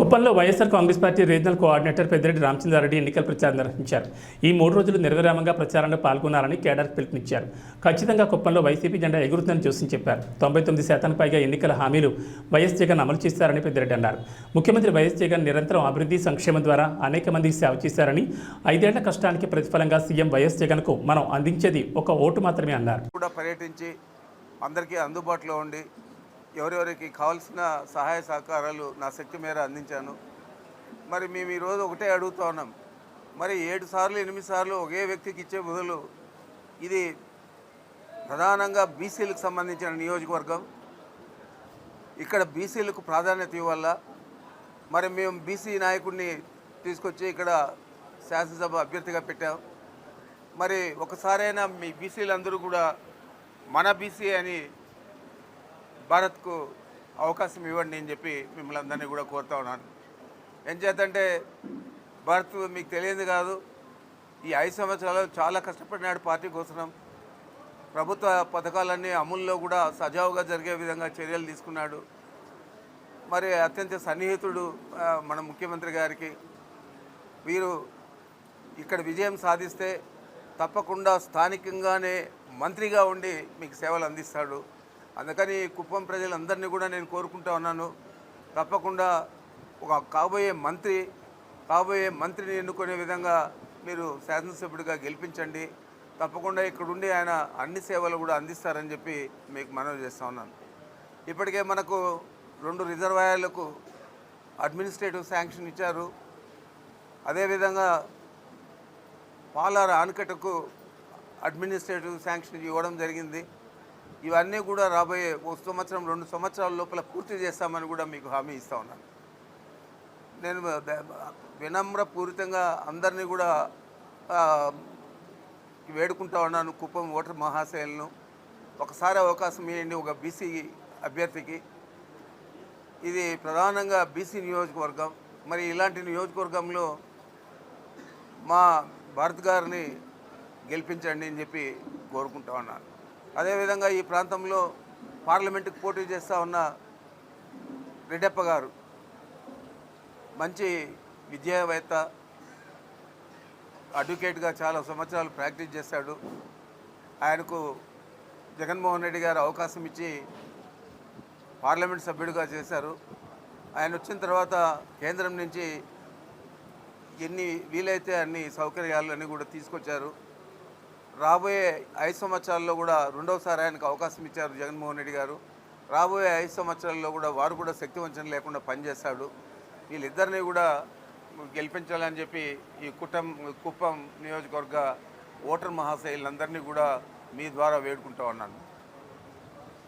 కుప్పంలో YSR Congress party regional coordinator Peddireddy Ramachandra Reddy ఎన్నికల ప్రచారం నిర్వహించారు. ఈ మూడు రోజులు నిర్విరామంగా ప్రచారంలో పాల్గొన్నారని కేడర్ పిలుపునిచ్చారు. ఖచ్చితంగా కుప్పంలో వైసీపీ జెండా ఎగురుతుందని చూసి చెప్పారు. తొంభై తొమ్మిది శాతానికి పైగా ఎన్నికల హామీలు వైఎస్ జగన్ అమలు చేశారని పెద్దిరెడ్డి అన్నారు. ముఖ్యమంత్రి వైఎస్ జగన్ నిరంతరం అభివృద్ధి సంక్షేమం ద్వారా అనేక మందికి సేవ చేశారని ఐదేళ్ళ కష్టానికి ప్రతిఫలంగా సీఎం వైఎస్ జగన్కు మనం అందించేది ఒక ఓటు మాత్రమే అన్నారు. కూడా పర్యటించి అందరికీ అందుబాటులో ఉండి ఎవరెవరికి కావాల్సిన సహాయ సహకారాలు నా శక్తి మేర అందించాను. మరి మేము ఈరోజు ఒకటే అడుగుతూ ఉన్నాం. మరి ఏడు సార్లు ఎనిమిది సార్లు ఒకే వ్యక్తికి ఇచ్చే బదులు ఇది ప్రధానంగా బీసీలకు సంబంధించిన నియోజకవర్గం. ఇక్కడ బీసీలకు ప్రాధాన్యత ఇవ్వాల. మరి మేము బీసీ నాయకుడిని తీసుకొచ్చి ఇక్కడ శాసనసభ అభ్యర్థిగా పెట్టాం. మరి ఒకసారైనా మీ బీసీలందరూ కూడా మన బీసీ అని భారత్కు అవకాశం ఇవ్వండి అని చెప్పి మిమ్మల్ని అందరినీ కూడా కోరుతా ఉన్నాను. ఎంచేతంటే భారత్ మీకు తెలియదు కాదు. ఈ ఐదు సంవత్సరాలు చాలా కష్టపడినాడు పార్టీ కోసం. ప్రభుత్వ పథకాలన్నీ అమల్లో కూడా సజావుగా జరిగే విధంగా చర్యలు తీసుకున్నాడు. మరి అత్యంత సన్నిహితుడు మన ముఖ్యమంత్రి గారికి. వీరు ఇక్కడ విజయం సాధిస్తే తప్పకుండా స్థానికంగానే మంత్రిగా ఉండి మీకు సేవలు అందిస్తాడు. అందుకని కుప్పం ప్రజలందరినీ కూడా నేను కోరుకుంటా ఉన్నాను. తప్పకుండా ఒక కాబోయే మంత్రి కాబోయే మంత్రిని ఎన్నుకునే విధంగా మీరు శాసనసభ్యుడిగా గెలిపించండి. తప్పకుండా ఇక్కడుండి ఆయన అన్ని సేవలు కూడా అందిస్తారని చెప్పి మీకు మనవి చేస్తూ ఉన్నాను. ఇప్పటికే మనకు రెండు రిజర్వాయర్లకు అడ్మినిస్ట్రేటివ్ శాంక్షన్ ఇచ్చారు. అదేవిధంగా పాలార ఆనకట్టకు అడ్మినిస్ట్రేటివ్ శాంక్షన్ ఇవ్వడం జరిగింది. ఇవన్నీ కూడా రాబోయే ఒక సంవత్సరం రెండు సంవత్సరాల లోపల పూర్తి చేస్తామని కూడా మీకు హామీ ఇస్తా ఉన్నాను నేను వినమ్రపూరితంగా అందరినీ కూడా వేడుకుంటా ఉన్నాను కుప్పం ఓటర్ మహాశయులను ఒకసారి అవకాశం ఇవ్వండి ఒక బీసీ అభ్యర్థికి. ఇది ప్రధానంగా బీసీ నియోజకవర్గం. మరి ఇలాంటి నియోజకవర్గంలో మా భారత్ గారిని గెలిపించండి అని చెప్పి కోరుకుంటా ఉన్నాను. అదేవిధంగా ఈ ప్రాంతంలో పార్లమెంటుకు పోటీ చేస్తూ ఉన్న రెడ్డప్ప గారు మంచి విద్యావేత్త అడ్వకేట్గా చాలా సంవత్సరాలు ప్రాక్టీస్ చేశాడు. ఆయనకు జగన్మోహన్ రెడ్డి గారు అవకాశం ఇచ్చి పార్లమెంట్ సభ్యుడిగా చేశారు. ఆయన వచ్చిన తర్వాత కేంద్రం నుంచి ఎన్ని వీలైతే అన్ని సౌకర్యాలు అన్నీ కూడా తీసుకొచ్చారు. రాబోయే ఐదు సంవత్సరాల్లో కూడా రెండవసారి ఆయనకు అవకాశం ఇచ్చారు జగన్మోహన్ రెడ్డి గారు. రాబోయే ఐదు సంవత్సరాల్లో కూడా వారు కూడా శక్తివంచన లేకుండా పనిచేస్తాడు వీళ్ళిద్దరిని కూడా గెలిపించాలని చెప్పి ఈ కుటం కుప్పం నియోజకవర్గ ఓటర్ మహాశైలందరినీ కూడా మీ ద్వారా వేడుకుంటా ఉన్నాను.